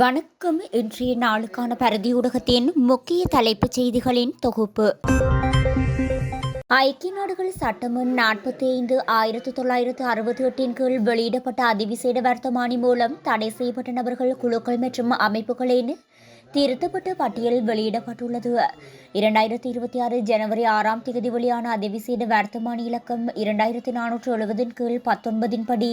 வணக்கம் இன்றைய நாளுக்கான பரதி ஊடகத்தின் முக்கிய தலைப்புச் செய்திகளின் தொகுப்பு. ஐக்கிய நாடுகள் சட்டமும் நாற்பத்தி ஐந்து ஆயிரத்தி தொள்ளாயிரத்து அறுபத்தி எட்டின் கீழ் வெளியிடப்பட்ட அதிவிசேட வர்த்தமானி மூலம் தடை செய்யப்பட்ட நபர்கள் குழுக்கள் மற்றும் அமைப்புகளின் திருத்தப்பட்ட பட்டியல் வெளியிடப்பட்டுள்ளது. இரண்டாயிரத்தி இருபத்தி ஆறு ஜனவரி ஆறாம் தேதி வெளியான அதிவிசேட வர்த்தமானி இலக்கம் இரண்டாயிரத்தி நானூற்று எழுபதின் கீழ் பத்தொன்பதின் படி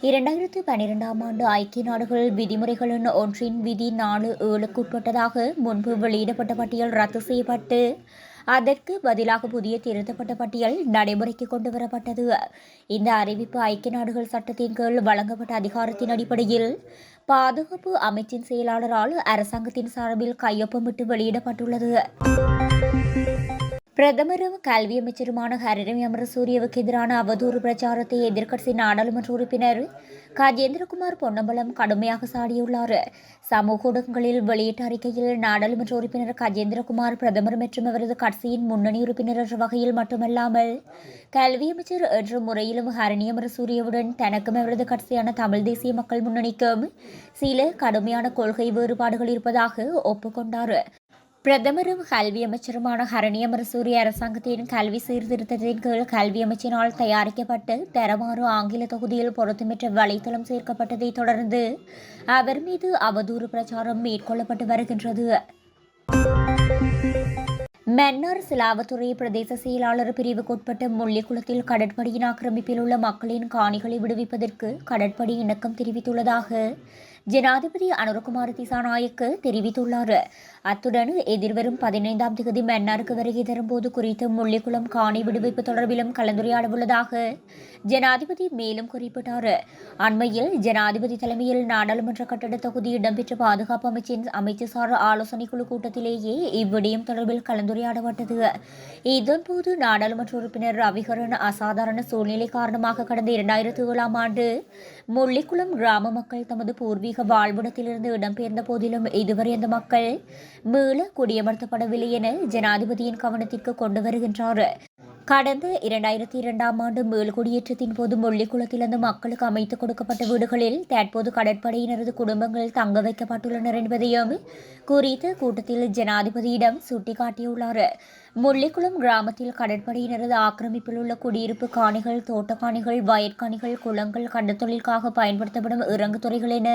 இரண்டாயிரத்து பன்னிரெண்டாம் ஆண்டு ஐக்கிய நாடுகள் விதிமுறைகளின் ஒன்றின் விதி நாலு ஏழுக்கு உட்பட்டதாக முன்பு வெளியிடப்பட்ட பட்டியல் ரத்து செய்யப்பட்டு அதற்கு பதிலாக புதிய திருத்தப்பட்ட பட்டியல் நடைமுறைக்கு கொண்டு வரப்பட்டது இந்த அறிவிப்பு ஐக்கிய நாடுகள் சட்டத்தின் கீழ் வழங்கப்பட்ட அதிகாரத்தின் அடிப்படையில் பாதுகாப்பு அமைச்சின் செயலாளரால் அரசாங்கத்தின் சார்பில் கையொப்பமிட்டு வெளியிடப்பட்டுள்ளது. பிரதமரும் கல்வி அமைச்சருமான ஹரிரம் அமரசூரியவுக்கு எதிரான அவதூறு பிரச்சாரத்தை எதிர்க்கட்சி நாடாளுமன்ற உறுப்பினர் கஜேந்திரகுமார் பொன்னம்பலம் கடுமையாக சாடியுள்ளார். சமூக ஊடகங்களில் வெளியிட்ட அறிக்கையில் நாடாளுமன்ற உறுப்பினர் கஜேந்திரகுமார் பிரதமர் மற்றும் அவரது கட்சியின் முன்னணி உறுப்பினர் என்ற வகையில் மட்டுமல்லாமல் கல்வி அமைச்சர் என்ற முறையிலும் ஹரணி அமரசூரியவுடன் தனக்கும் அவரது கட்சியான தமிழ் தேசிய மக்கள் முன்னணிக்கும் சில கடுமையான கொள்கை வேறுபாடுகள் இருப்பதாக ஒப்புக்கொண்டார். பிரதமரும் கல்வி அமைச்சருமான ஹரணியமர சூரிய அரசாங்கத்தின் கல்வி சீர்திருத்தத்தின் கீழ் கல்வி அமைச்சினால் தயாரிக்கப்பட்டு தரமாறு ஆங்கில தொகுதியில் பொருத்தமற்ற வலைத்தளம் சேர்க்கப்பட்டதைத் தொடர்ந்து அவர் மீது அவதூறு பிரச்சாரம் மேற்கொள்ளப்பட்டு வருகின்றது. மன்னார் சிலாவத்துறை பிரதேச செயலாளர் பிரிவுக்குட்பட்ட முள்ளிக்குளத்தில் கடற்படையின் ஆக்கிரமிப்பில் உள்ள மக்களின் காணிகளை விடுவிப்பதற்கு கடற்படை இணக்கம் தெரிவித்துள்ளதாக ஜனாதிபதி அனுரகுமார் திசாநாயக்கு தெரிவித்துள்ளார். அத்துடன் எதிர்வரும் பதினைந்தாம் தேதி மன்னாருக்கு வருகை தரும்போது குறித்து முள்ளிக்குளம் காணி விடுவிப்பு தொடர்பிலும் கலந்துரையாடவுள்ளதாக ஜனாதிபதி மேலும் குறிப்பிட்டார். அண்மையில் ஜனாதிபதி தலைமையில் நாடாளுமன்ற கட்டட தொகுதி இடம்பெற்ற பாதுகாப்பு அமைச்சின் அமைச்சர் ஆலோசனை குழு கூட்டத்திலேயே இவ்விடயம் தொடர்பில் கலந்துரையாடப்பட்டது. இதன்போது நாடாளுமன்ற உறுப்பினர் ரவிகரன் அசாதாரண சூழ்நிலை காரணமாக கடந்த இரண்டாயிரத்தி ஏழாம் ஆண்டு முள்ளிக்குளம் கிராம மக்கள் தமது பூர்வீக வாழ்விடத்திலிருந்து இடம்பெயர்ந்த போதிலும் இதுவரை அந்த மக்கள் மீள குடியமர்த்தப்படவில்லை என ஜனாதிபதியின் கவனத்திற்கு கொண்டு வருகின்றார். கடந்த இரண்டாயிரத்தி இரண்டாம் ஆண்டு மேல்குடியேற்றத்தின் போது முள்ளிக்குளத்திலிருந்து மக்களுக்கு அமைத்துக் கொடுக்கப்பட்ட வீடுகளில் தற்போது கடற்படையினரது குடும்பங்கள் தங்க வைக்கப்பட்டுள்ளனர் என்பதையும் குறித்த கூட்டத்தில் ஜனாதிபதியிடம் சுட்டிக்காட்டியுள்ளார். முள்ளிக்குளம் கிராமத்தில் கடற்படையினரது ஆக்கிரமிப்பில் உள்ள குடியிருப்பு காணிகள் தோட்டக்காணிகள் வயற்காணிகள் குளங்கள் கடற்தொழிலுக்காக பயன்படுத்தப்படும் இறங்கு துறைகள் என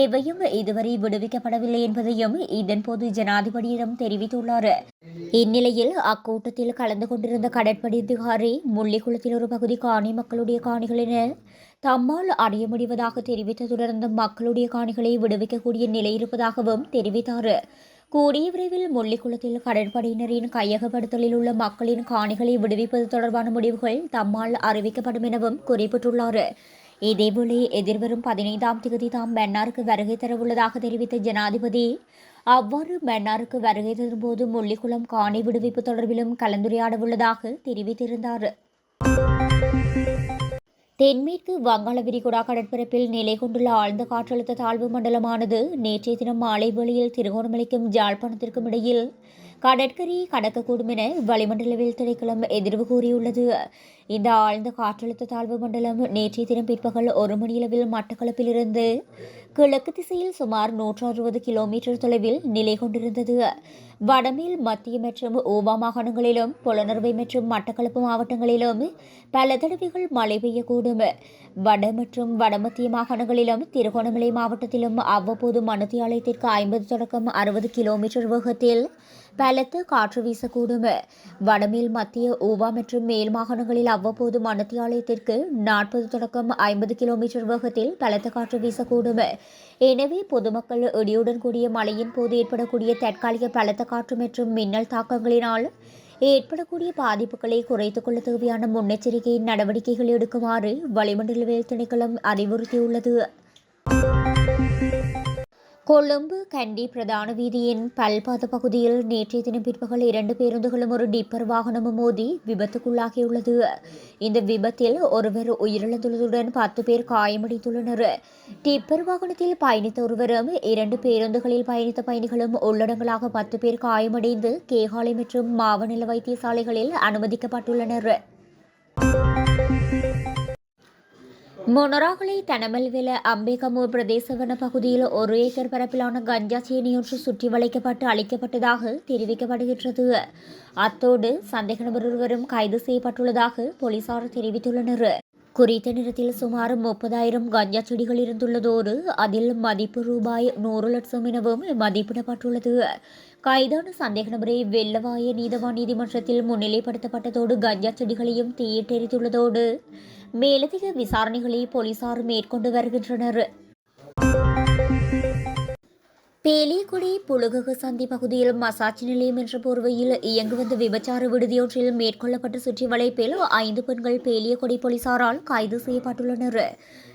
எவையும் இதுவரை விடுவிக்கப்படவில்லை என்பதையும் இதன்போது ஜனாதிபதியிடம் தெரிவித்துள்ளார். இந்நிலையில் அக்கூட்டத்தில் கலந்து கொண்டிருந்த கடற்படை அதிகாரி முள்ளிக்குளத்தில் ஒரு பகுதி காணி மக்களுடைய காணிகள் என தம்மால் அடைய முடிவதாக தெரிவித்த தொடர்ந்து மக்களுடைய காணிகளை விடுவிக்கக்கூடிய நிலை இருப்பதாகவும் தெரிவித்தார். கூடிய விரைவில் முள்ளிக்குளத்தில் கடற்படையினரின் கையகப்படுத்தலில் உள்ள மக்களின் காணிகளை விடுவிப்பது தொடர்பான முடிவுகள் தம்மால் அறிவிக்கப்படும் எனவும் குறிப்பிட்டுள்ளார். இதேபோல எதிர்வரும் பதினைந்தாம் தேதி தாம் மன்னாருக்கு வருகை தரவுள்ளதாக தெரிவித்த ஜனாதிபதி அவ்வாறு மன்னாருக்கு வருகை தரும்போது முள்ளிக்குளம் காணி விடுவிப்பு தொடர்பிலும் கலந்துரையாடவுள்ளதாக தெரிவித்திருந்தார். தென்மேற்கு வங்காள விரிகுடா கடற்பரப்பில் நிலை கொண்டுள்ள ஆழ்ந்த காற்றழுத்த தாழ்வு மண்டலமானது நேற்றைய தினம் மாலை வேளையில் திருகோணமலைக்கும் ஜாழ்ப்பாணத்திற்கும் இடையில் கடற்கரை கடக்கக்கூடும் என வளிமண்டலவியல் திணைக்களம் எதிர்வு கூறியுள்ளது. இந்த ஆழ்ந்த காற்றழுத்த தாழ்வு மண்டலம் நேற்றைய தினம் பிற்பகல் ஒரு மணியளவில் மட்டக்களப்பிலிருந்து கிழக்கு திசையில் சுமார் நூற்று அறுபது கிலோமீட்டர் தொலைவில் நிலை கொண்டிருந்தது. வடமேல் மத்திய மற்றும் ஓபா மாகாணங்களிலும் புலனர்வை மற்றும் மட்டக்களப்பு மாவட்டங்களிலும் பல தடவைகள் மழை பெய்யக்கூடும். வட மற்றும் வடமத்திய மாகாணங்களிலும் திருகோணமலை மாவட்டத்திலும் அவ்வப்போது மணத்தியாலயத்திற்கு ஐம்பது தொடக்கம் அறுபது கிலோமீட்டர் வேகத்தில் பலத்த காற்று வீசக்கூடும். வடமேல் மத்திய ஊவா மற்றும் மேல் மாகாணங்களில் அவ்வப்போது மணத்தியாலயத்திற்கு நாற்பது தொடக்கம் ஐம்பது கிலோமீட்டர் வேகத்தில் பலத்த காற்று வீசக்கூடும். எனவே பொதுமக்கள் இடியுடன் கூடிய மழையின் போது ஏற்படக்கூடிய தற்காலிக பலத்த காற்று மற்றும் மின்னல் தாக்கங்களினால் ஏற்படக்கூடிய பாதிப்புகளை குறைத்துக் கொள்ள தேவையான முன்னெச்சரிக்கை நடவடிக்கைகள் எடுக்குமாறு வளிமண்டலவியல் திணைக்களம் அறிவுறுத்தியுள்ளது. கொழும்பு கண்டி பிரதான வீதியின் பல்பாத பகுதியில் நேற்றைய தினம் பிற்பகல் இரண்டு பேருந்துகளும் ஒரு டிப்பர் வாகனமும் மோதி விபத்துக்குள்ளாகியுள்ளது. இந்த விபத்தில் ஒருவர் உயிரிழந்துள்ளதுடன் பத்து பேர் காயமடைந்துள்ளனர். டிப்பர் வாகனத்தில் பயணித்த ஒருவரும் இரண்டு பேருந்துகளில் பயணித்த பயணிகளும் உள்ளடங்களாக பத்து பேர் காயமடைந்து கேகாலை மற்றும் மாவநில வைத்தியசாலைகளில் அனுமதிக்கப்பட்டுள்ளனர். மொனராகலை தனமல்வில அம்பேகமூர் பிரதேச வன பகுதியில் ஒரு ஏக்கர் பரப்பிலான கஞ்சா சேனியொன்று சுற்றி வளைக்கப்பட்டு அளிக்கப்பட்டதாக தெரிவிக்கப்படுகின்றது. அத்தோடு சந்தேக நபர் ஒருவரும் கைது செய்யப்பட்டுள்ளதாக போலீசார் தெரிவித்துள்ளனர். குறித்த நேரத்தில் சுமார் முப்பதாயிரம் கஞ்சா செடிகள் இருந்துள்ளதோடு அதில் மதிப்பு ரூபாய் நூறு லட்சம் எனவும் மதிப்பிடப்பட்டுள்ளது. கைதான சந்தேக நபரை வெள்ளவாய நீதவான் நீதிமன்றத்தில் முன்னிலைப்படுத்தப்பட்டதோடு கஞ்சா செடிகளையும் தீயிட்டெரித்துள்ளதோடு மேலதிக விசாரணைகளை போலீசார் மேற்கொண்டு வருகின்றனர். பேலியகுடி புலுககு சந்தி பகுதியில் மசாஜ் நிலையம் என்ற போர்வையில் இயங்கு வந்த விபச்சார விடுதியொன்றில் மேற்கொள்ளப்பட்ட சுற்றி வளைப்பில் ஐந்து பெண்கள் பேலியகுடி போலீசாரால் கைது செய்யப்பட்டுள்ளனர்.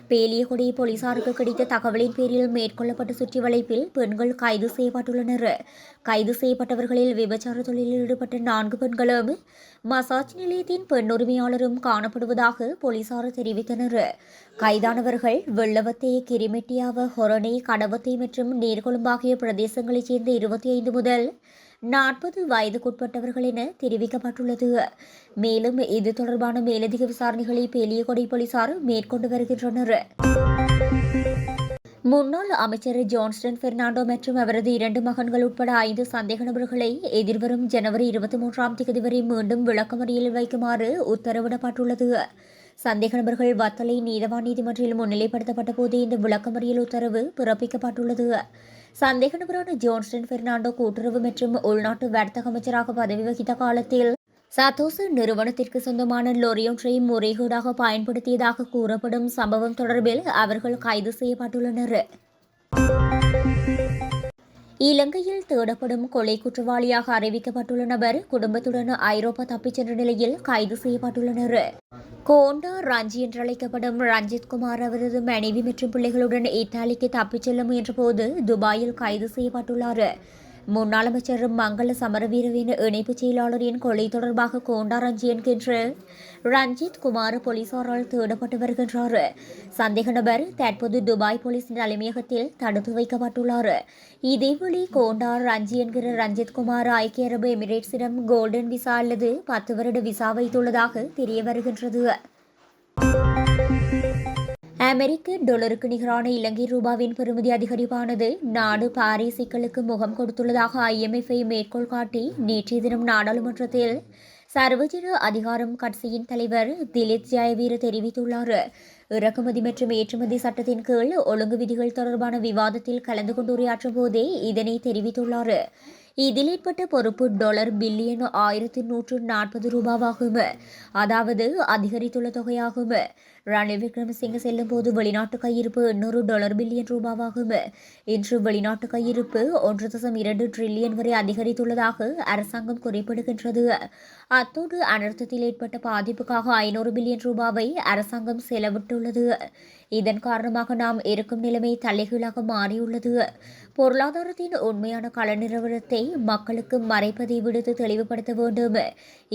பேலியகுடி போலீசாருக்கு கிடைத்த தகவலின் பேரில் மேற்கொள்ளப்பட்ட சுற்றி வளைப்பில் பெண்கள் கைது செய்யப்பட்டுள்ளனர். கைது செய்யப்பட்டவர்களில் விபச்சார தொழிலில் ஈடுபட்ட நான்கு பெண்களும் மசாஜ் நிலையத்தின் பெண் உரிமையாளரும் காணப்படுவதாக போலீசார் தெரிவித்தனர். கைதானவர்கள் வெள்ளவத்தை கிரிமெட்டியாவ ஹொரணை கடவத்தை மற்றும் நீர்கொழும்பாகிய பிரதேசங்களைச் சேர்ந்த இருபத்தி ஐந்து முதல் நாற்பது வயதுக்குட்பட்டவர்கள் என தெரிவிக்கப்பட்டுள்ளது. மேலும் இது தொடர்பான மேலதிக விசாரணைகளை பேலியகொடை போலீசார் மேற்கொண்டு வருகின்றனர். முன்னாள் அமைச்சர் ஜான்ஸ்டன் பெர்னாண்டோ மற்றும் அவரது இரண்டு மகன்கள் உட்பட ஐந்து சந்தேக நபர்களை எதிர்வரும் ஜனவரி இருபத்தி மூன்றாம் தேதி வரை மீண்டும் விளக்கமறியலில் வைக்குமாறு உத்தரவிடப்பட்டுள்ளது. சந்தேக நபர்கள் வத்தலை நீதவான் நீதிமன்றில் முன்னிலைப்படுத்தப்பட்ட போது இந்த விளக்கமறியல் உத்தரவு பிறப்பிக்கப்பட்டுள்ளது. சந்தேக நபரான ஜோன்ஸ்டன் பெர்னாண்டோ கூட்டுறவு மற்றும் உள்நாட்டு வர்த்தக அமைச்சராக பதவி வகித்த காலத்தில் சத்தோசு நிறுவனத்திற்கு சொந்தமான லொரியொன்றை முறைகேடாக பயன்படுத்தியதாக கூறப்படும் சம்பவம் தொடர்பில் அவர்கள் கைது செய்யப்பட்டுள்ளனர். இலங்கையில் தேடப்படும் கொலை குற்றவாளியாக அறிவிக்கப்பட்டுள்ள நபர் குடும்பத்துடன் ஐரோப்பா தப்பிச் சென்ற நிலையில் கைது செய்யப்பட்டுள்ளனர். கோண்டா ரஞ்சி என்றழைக்கப்படும் ரஞ்சித் குமார் அவரது மனைவி மற்றும் பிள்ளைகளுடன் இத்தாலிக்கு தப்பிச் செல்ல முயன்றபோது துபாயில் கைது செய்யப்பட்டுள்ளார். முன்னாள் அமைச்சர் மங்கள சமரவீரவின் இணைப்புச் செயலாளரின் கொலை தொடர்பாக கோண்டா ரஞ்சியன் என்கின்ற ரஞ்சித் குமார் போலீசாரால் தேடப்பட்டு வருகின்றார். சந்தேக நபர் தற்போது துபாய் போலீஸ் தலைமையகத்தில் தடுத்து வைக்கப்பட்டுள்ளார். இதேவேளை கோண்டா ரஞ்சி என்கிற ரஞ்சித் குமார் ஐக்கிய அரபு எமிரேட்ஸிடம் கோல்டன் விசா அல்லது பத்து வருட விசா வைத்துள்ளதாக தெரிய வருகின்றது அமெரிக்க டொலருக்கு நிகரான இலங்கை ரூபாவின் பெறுமதி அதிகரிப்பானது. நாடு பாரிஸ் சிக்கலுக்கு முகம் கொடுத்துள்ளதாக ஐஎம்எஃப்ஐ மேற்கோள் காட்டி நேற்றைய தினம் நாடாளுமன்றத்தில் சர்வஜன அதிகாரம் கட்சியின் தலைவர் திலித் ஜெயவீர தெரிவித்துள்ளார். இறக்குமதி மற்றும் ஏற்றுமதி சட்டத்தின் கீழ் ஒழுங்கு விதிகள் தொடர்பான விவாதத்தில் கலந்து கொண்டு உரையாற்றும் போதே இதனை தெரிவித்துள்ளார். இதில் ஏற்பட்ட பொறுப்பு டாலர் பில்லியன் ஆயிரத்தி நூற்று நாற்பது ரூபாவாகும். அதாவது அதிகரித்துள்ள தொகையாகும். ரணில் விக்ரமசிங்க செல்லும் போது வெளிநாட்டு கையிருப்பு எண்ணூறு டாலர் பில்லியன் ரூபாவாகும். இன்று வெளிநாட்டு கையிருப்பு ஒன்று தசம் இரண்டு டிரில்லியன் வரை அதிகரித்துள்ளதாக அரசாங்கம் குறிப்பிடுகின்றது. அத்தோடு அனர்த்தத்தில் ஏற்பட்ட பாதிப்புக்காக ஐநூறு பில்லியன் ரூபாவை அரசாங்கம் செலவிட்டுள்ளது. இதன் காரணமாக நாம் இருக்கும் நிலைமை தலைகீழாக மாறியுள்ளது. பொருளாதாரத்தின் உண்மையான கள நிறுவனத்தை மக்களுக்கு மறைப்பதை விடுத்து தெளிவுபடுத்த வேண்டும்.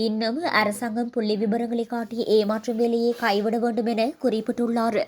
இன்னும் அரசாங்கம் புள்ளி விவரங்களை காட்டி ஏமாற்றும் வேலையை கைவிட வேண்டும் என குறிப்பிட்டுள்ளார்.